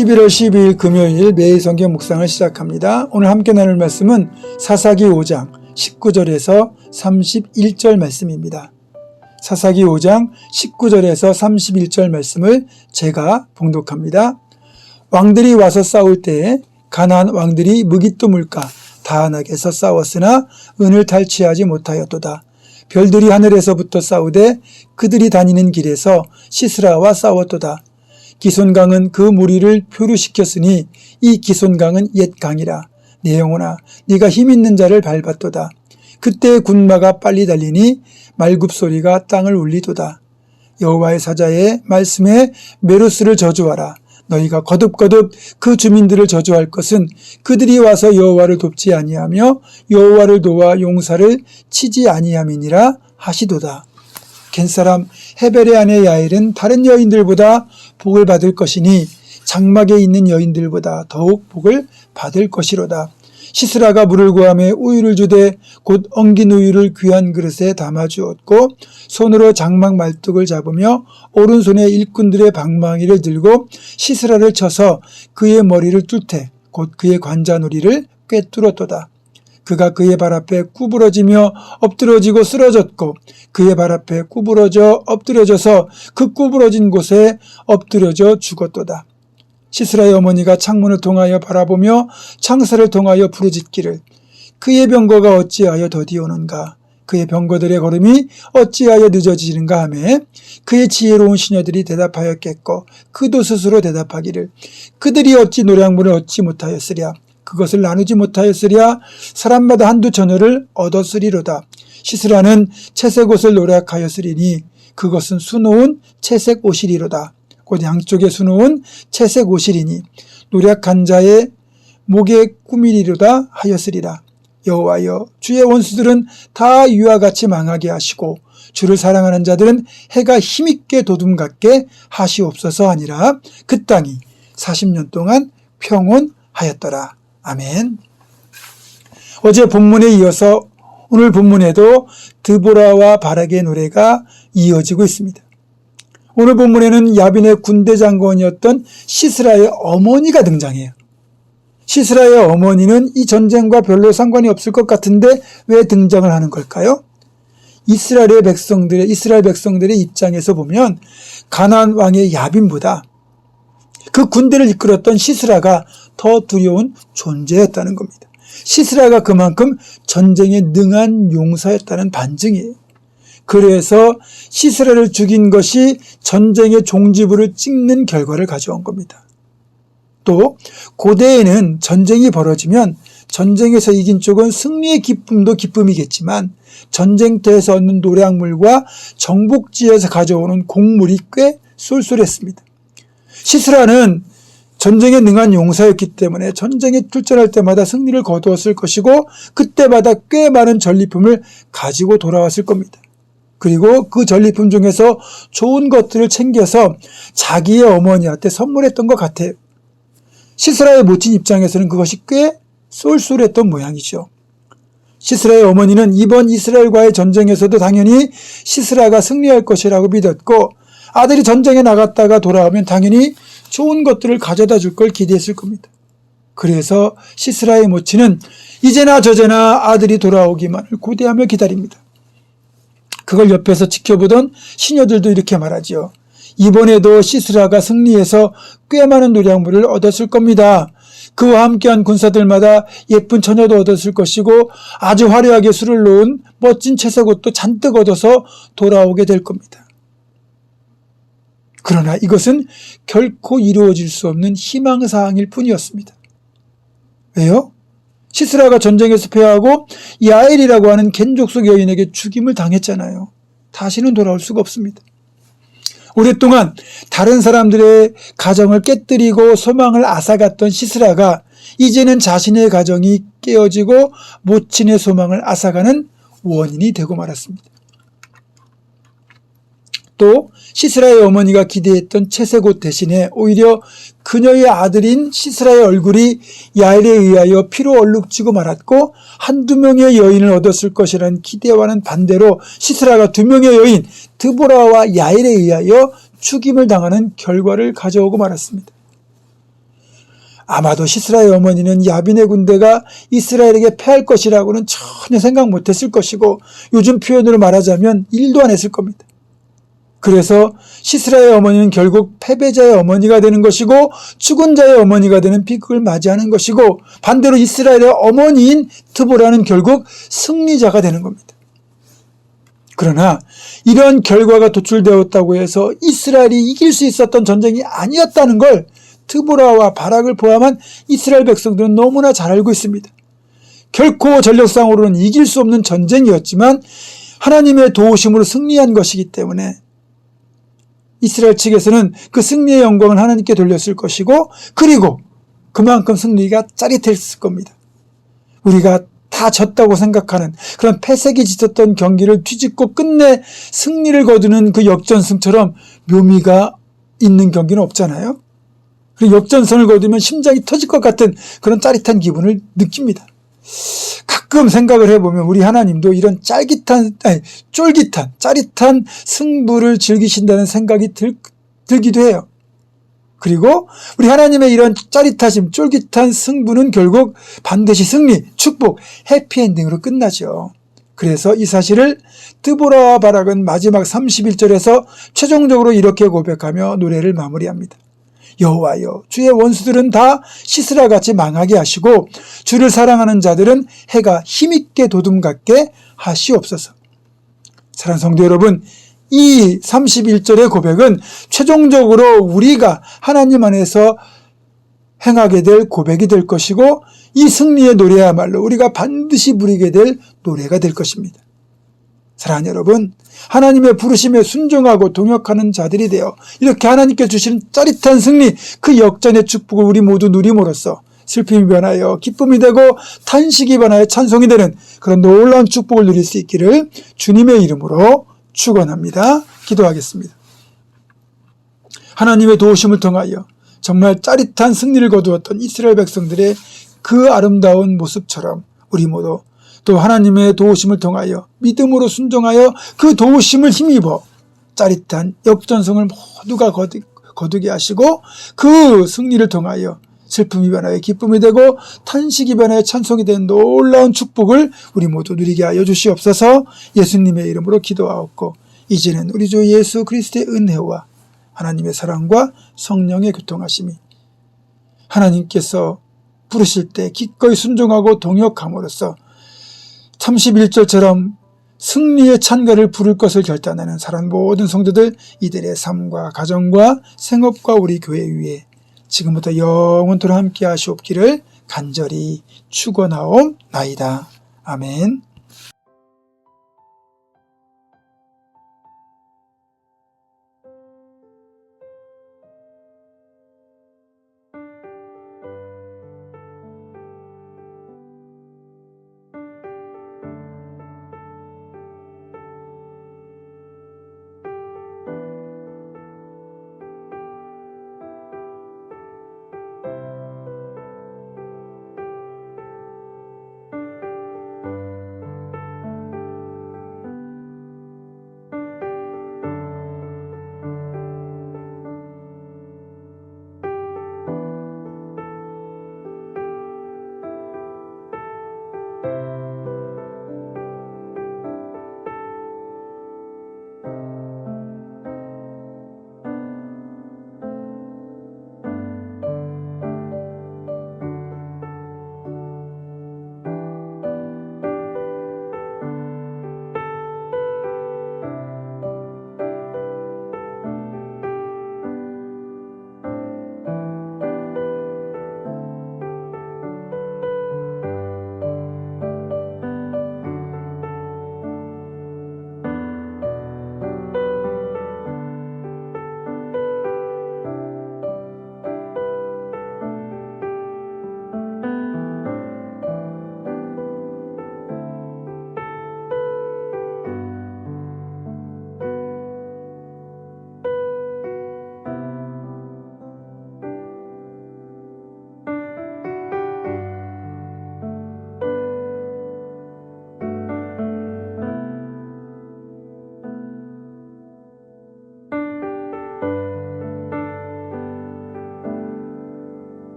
11월 12일 금요일 매일 성경 묵상을 시작합니다. 오늘 함께 나눌 말씀은 사사기 5장 19절에서 31절 말씀입니다. 사사기 5장 19절에서 31절 말씀을 제가 봉독합니다. 왕들이 와서 싸울 때에 가나안 왕들이 무기또 물가 다한악에서 싸웠으나 은을 탈취하지 못하였도다. 별들이 하늘에서부터 싸우되 그들이 다니는 길에서 시스라와 싸웠도다. 기손강은 그 무리를 표류시켰으니 이 기손강은 옛 강이라. 내 영혼아 네가 힘 있는 자를 밟았도다. 그때 군마가 빨리 달리니 말굽 소리가 땅을 울리도다. 여호와의 사자의 말씀에 메로스를 저주하라. 너희가 거듭거듭 그 주민들을 저주할 것은 그들이 와서 여호와를 돕지 아니하며 여호와를 도와 용사를 치지 아니함이니라 하시도다. 겐 사람 헤벨의 아내 야일은 다른 여인들보다 복을 받을 것이니 장막에 있는 여인들보다 더욱 복을 받을 것이로다. 시스라가 물을 구함에 우유를 주되 곧 엉긴 우유를 귀한 그릇에 담아 주었고 손으로 장막 말뚝을 잡으며 오른손에 일꾼들의 방망이를 들고 시스라를 쳐서 그의 머리를 뚫되 곧 그의 관자놀이를 꿰뚫었도다. 그가 그의 발 앞에 구부러지며 엎드러지고 쓰러졌고 그의 발 앞에 구부러져 엎드려져서 그 구부러진 곳에 엎드려져 죽었도다. 시스라의 어머니가 창문을 통하여 바라보며 창살을 통하여 부르짖기를 그의 병거가 어찌하여 더디오는가 그의 병거들의 걸음이 어찌하여 늦어지는가 하매 그의 지혜로운 시녀들이 대답하였겠고 그도 스스로 대답하기를 그들이 어찌 노량물을 얻지 못하였으랴 그것을 나누지 못하였으랴 사람마다 한두 처녀를 얻었으리로다. 시스라는 채색 옷을 노력하였으리니 그것은 수놓은 채색 옷이리로다. 곧 양쪽에 수놓은 채색 옷이리니 노력한 자의 목에 꾸미리로다 하였으리라. 여호와여 주의 원수들은 다 유와 같이 망하게 하시고 주를 사랑하는 자들은 해가 힘있게 도둠 같게 하시옵소서 하니라. 그 땅이 40년 동안 평온하였더라 아멘 어제 본문에 이어서 오늘 본문에도 드보라와 바락의 노래가 이어지고 있습니다 오늘 본문에는 야빈의 군대 장관이었던 시스라의 어머니가 등장해요. 시스라의 어머니는 이 전쟁과 별로 상관이 없을 것 같은데 왜 등장을 하는 걸까요? 이스라엘의 백성들의 이스라엘 백성들의 입장에서 보면 가나안 왕의 야빈보다 그 군대를 이끌었던 시스라가 더 두려운 존재였다는 겁니다. 시스라가 그만큼 전쟁에 능한 용사였다는 반증이에요. 그래서 시스라를 죽인 것이 전쟁의 종지부를 찍는 결과를 가져온 겁니다. 또 고대에는 전쟁이 벌어지면 전쟁에서 이긴 쪽은 승리의 기쁨도 기쁨이겠지만 전쟁터에서 얻는 노량물과 정복지에서 가져오는 곡물이 꽤 쏠쏠했습니다. 시스라는 전쟁에 능한 용사였기 때문에 전쟁에 출전할 때마다 승리를 거두었을 것이고 그때마다 꽤 많은 전리품을 가지고 돌아왔을 겁니다. 그리고 그 전리품 중에서 좋은 것들을 챙겨서 자기의 어머니한테 선물했던 것 같아요. 시스라의 모친 입장에서는 그것이 꽤 쏠쏠했던 모양이죠. 시스라의 어머니는 이번 이스라엘과의 전쟁에서도 당연히 시스라가 승리할 것이라고 믿었고 아들이 전쟁에 나갔다가 돌아오면 당연히 좋은 것들을 가져다 줄 걸 기대했을 겁니다. 그래서 시스라의 모친은 이제나 저제나 아들이 돌아오기만을 고대하며 기다립니다. 그걸 옆에서 지켜보던 시녀들도 이렇게 말하지요. 이번에도 시스라가 승리해서 꽤 많은 노량물을 얻었을 겁니다. 그와 함께한 군사들마다 예쁜 처녀도 얻었을 것이고 아주 화려하게 술을 놓은 멋진 채색옷도 잔뜩 얻어서 돌아오게 될 겁니다. 그러나 이것은 결코 이루어질 수 없는 희망사항일 뿐이었습니다. 왜요? 시스라가 전쟁에서 패하고 야엘이라고 하는 겐족속 여인에게 죽임을 당했잖아요. 다시는 돌아올 수가 없습니다. 오랫동안 다른 사람들의 가정을 깨뜨리고 소망을 앗아갔던 시스라가 이제는 자신의 가정이 깨어지고 모친의 소망을 앗아가는 원인이 되고 말았습니다. 또 시스라의 어머니가 기대했던 채색옷 대신에 오히려 그녀의 아들인 시스라의 얼굴이 야엘에 의하여 피로 얼룩지고 말았고 한두 명의 여인을 얻었을 것이라는 기대와는 반대로 시스라가 두 명의 여인 드보라와 야엘에 의하여 죽임을 당하는 결과를 가져오고 말았습니다. 아마도 시스라의 어머니는 야빈의 군대가 이스라엘에게 패할 것이라고는 전혀 생각 못했을 것이고 요즘 표현으로 말하자면 일도 안 했을 겁니다. 그래서 시스라의 어머니는 결국 패배자의 어머니가 되는 것이고 죽은 자의 어머니가 되는 비극을 맞이하는 것이고 반대로 이스라엘의 어머니인 트보라는 결국 승리자가 되는 겁니다. 그러나 이런 결과가 도출되었다고 해서 이스라엘이 이길 수 있었던 전쟁이 아니었다는 걸 트보라와 바락을 포함한 이스라엘 백성들은 너무나 잘 알고 있습니다. 결코 전력상으로는 이길 수 없는 전쟁이었지만 하나님의 도우심으로 승리한 것이기 때문에 이스라엘 측에서는 그 승리의 영광을 하나님께 돌렸을 것이고 그리고 그만큼 승리가 짜릿했을 겁니다. 우리가 다 졌다고 생각하는 그런 패색이 짙었던 경기를 뒤집고 끝내 승리를 거두는 그 역전승처럼 묘미가 있는 경기는 없잖아요. 그리고 역전승을 거두면 심장이 터질 것 같은 그런 짜릿한 기분을 느낍니다. 가끔 생각을 해보면 우리 하나님도 이런 짤깃한, 아니, 쫄깃한, 짜릿한 승부를 즐기신다는 생각이 들, 들기도 해요. 그리고 우리 하나님의 이런 짜릿하심, 쫄깃한 승부는 결국 반드시 승리, 축복, 해피엔딩으로 끝나죠. 그래서 이 사실을 뜨보라와 바락은 마지막 31절에서 최종적으로 이렇게 고백하며 노래를 마무리합니다. 여호와여 주의 원수들은 다 시스라 같이 망하게 하시고 주를 사랑하는 자들은 해가 힘있게 도둠 같게 하시옵소서. 사랑하는 성도 여러분, 이 31절의 고백은 최종적으로 우리가 하나님 안에서 행하게 될 고백이 될 것이고 이 승리의 노래야말로 우리가 반드시 부리게 될 노래가 될 것입니다. 사랑하는 여러분, 하나님의 부르심에 순종하고 동역하는 자들이 되어 이렇게 하나님께 주시는 짜릿한 승리, 그 역전의 축복을 우리 모두 누림으로써 슬픔이 변하여 기쁨이 되고 탄식이 변하여 찬송이 되는 그런 놀라운 축복을 누릴 수 있기를 주님의 이름으로 축원합니다. 기도하겠습니다. 하나님의 도우심을 통하여 정말 짜릿한 승리를 거두었던 이스라엘 백성들의 그 아름다운 모습처럼 우리 모두 또 하나님의 도우심을 통하여 믿음으로 순종하여 그 도우심을 힘입어 짜릿한 역전성을 모두가 거두, 거두게 하시고 그 승리를 통하여 슬픔이 변하여 기쁨이 되고 탄식이 변하여 찬송이 된 놀라운 축복을 우리 모두 누리게 하여 주시옵소서. 예수님의 이름으로 기도하옵고 이제는 우리 주 예수 그리스도의 은혜와 하나님의 사랑과 성령의 교통하심이 하나님께서 부르실 때 기꺼이 순종하고 동역함으로써 31절처럼 승리의 찬가를 부를 것을 결단하는 사랑 모든 성도들 이들의 삶과 가정과 생업과 우리 교회 위에 지금부터 영원토록 함께 하시옵기를 간절히 축원하옵나이다. 아멘.